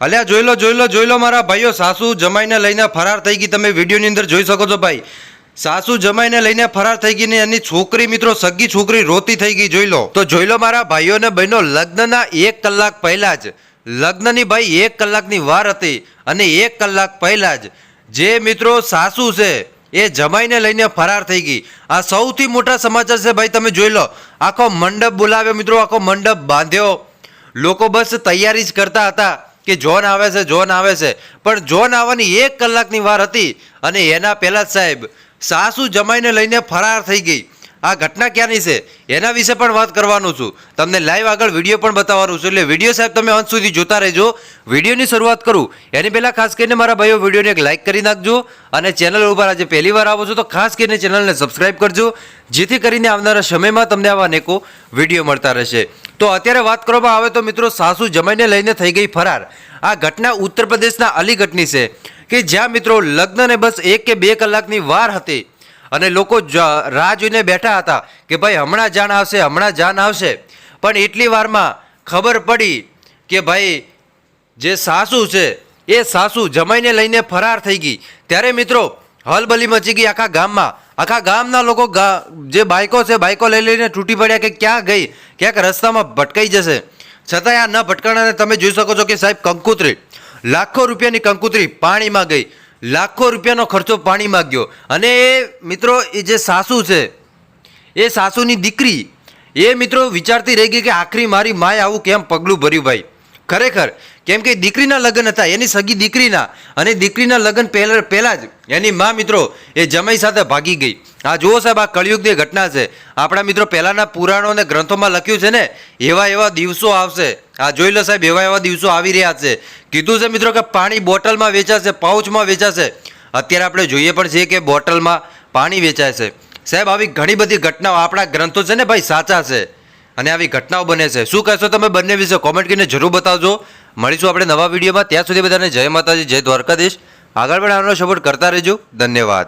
અલ્યા, જોઈ લો જોઈ લો જોઈ લો મારા ભાઈઓ, સાસુ જમાઈને લઈને ફરાર થઈ ગઈ. તમે વિડીયોની અંદર જોઈ શકો છો ભાઈ. સાસુ જમાઈને લઈને ફરાર થઈ ગઈ ને એની છોકરી મિત્રો, સગી છોકરી રોતી થઈ ગઈ, જોઈ લો. તો જોઈ લો મારા ભાઈઓ ને બહેનો, લગ્નના એક કલાક પહેલા જ, લગ્નની ભાઈ એક કલાકની વાર હતી અને એક કલાક પહેલા જ જે મિત્રો સાસુ છે એ જમાઈને લઈને ફરાર થઈ ગઈ. આ સૌથી મોટા સમાચાર છે ભાઈ, તમે જોઈ લો. આખો મંડપ બોલાવ્યો મિત્રો, આખો મંડપ બાંધ્યો. લોકો બસ તૈયારી જ કરતા હતા. કે જોન આવે છે, જોન આવે છે. પણ જોન આવવાની એક કલાકની વાર હતી અને એના પહેલાં જ સાહેબ સાસુ જમાઈને લઈને ફરાર થઈ ગઈ. આ ઘટના ક્યાંની છે? એના વિશે પણ વાત કરવાનું છું. તમને લાઈવ આગળ વીડિયો પણ બતાવવાનું છું. એટલે વીડિયો સાહેબ તમે અંત સુધી જોતા રહેજો. વિડીયોની શરૂઆત કરું. એની પહેલાં ખાસ કરીને મારા ભાઈઓ વિડીયોને એક લાઇક કરી નાખજો અને ચેનલ ઉપર આજે પહેલી વાર આવો છો તો ખાસ કરીને ચેનલને સબસ્ક્રાઈબ કરજો. જેથી કરીને આવનારા સમયમાં તમને આવા અનેકો વીડિયો મળતા રહેશે. તો અત્યારે વાત કરવામાં આવે તો મિત્રો સાસુ જમાઈને લઈને થઈ ગઈ ફરાર. આ ઘટના ઉત્તર પ્રદેશના અલીગઢની છે, કે જ્યાં મિત્રો લગ્નને બસ એક કે બે કલાકની વાર હતી. અને લોકો રાહ જોઈને બેઠા હતા કે ભાઈ હમણાં જાન આવશે, હમણાં જાન આવશે. પણ એટલી વારમાં ખબર પડી કે ભાઈ જે સાસુ છે, એ સાસુ જમાઈને લઈને ફરાર થઈ ગઈ. ત્યારે મિત્રો હલબલી મચી ગઈ આખા ગામમાં. આખા ગામના લોકો જે બાઈકો છે, બાઈકો લઈ લઈને તૂટી પડ્યા કે ક્યાં ગઈ? ક્યાંક રસ્તામાં ભટકાઈ જશે. છતાંય આ ન ભટકાણાને તમે જોઈ શકો છો કે સાહેબ કંકુતરી, લાખો રૂપિયાની કંકુતરી પાણીમાં ગઈ. લાખો રૂપિયાનો ખર્ચો પાણીમાં ગયો. અને એ મિત્રો, એ જે સાસુ છે, એ સાસુની દીકરી, એ મિત્રો વિચારતી રહી ગઈ કે આખરી મારી માએ આવું કેમ પગલું ભર્યું ભાઈ? ખરેખર કેમ કે દીકરીના લગ્ન હતા, એની સગી દીકરીના. અને દીકરીના લગ્ન પહેલા પહેલાં જ એની મા મિત્રો એ જમાઈ સાથે ભાગી ગઈ. આ જુઓ સાહેબ, આ કળિયુગની ઘટના છે. આપણા મિત્રો પહેલાંના પુરાણો અને ગ્રંથોમાં લખ્યું છે ને, એવા એવા દિવસો આવશે. આ જોઈ લો સાહેબ, એવા એવા દિવસો આવી રહ્યા છે. કીધું છે મિત્રો કે પાણી બોટલમાં વેચાશે, પાઉચમાં વેચાશે. અત્યારે આપણે જોઈએ પણ છીએ કે બોટલમાં પાણી વેચાય છે. સાહેબ, આવી ઘણી બધી ઘટનાઓ આપણા ગ્રંથો છે ને ભાઈ સાચા છે. અને આવી ઘટનાઓ બને છે. શું કહેશો તમે બંને વિશે? કોમેન્ટ કરીને જરૂર બતાવજો. મળીશું આપણે નવા વિડીયોમાં. ત્યાં સુધી બધાને જય માતાજી, જય દ્વારકાધીશ. આગળ પણ આનો સપોર્ટ કરતા રહેજો. ધન્યવાદ.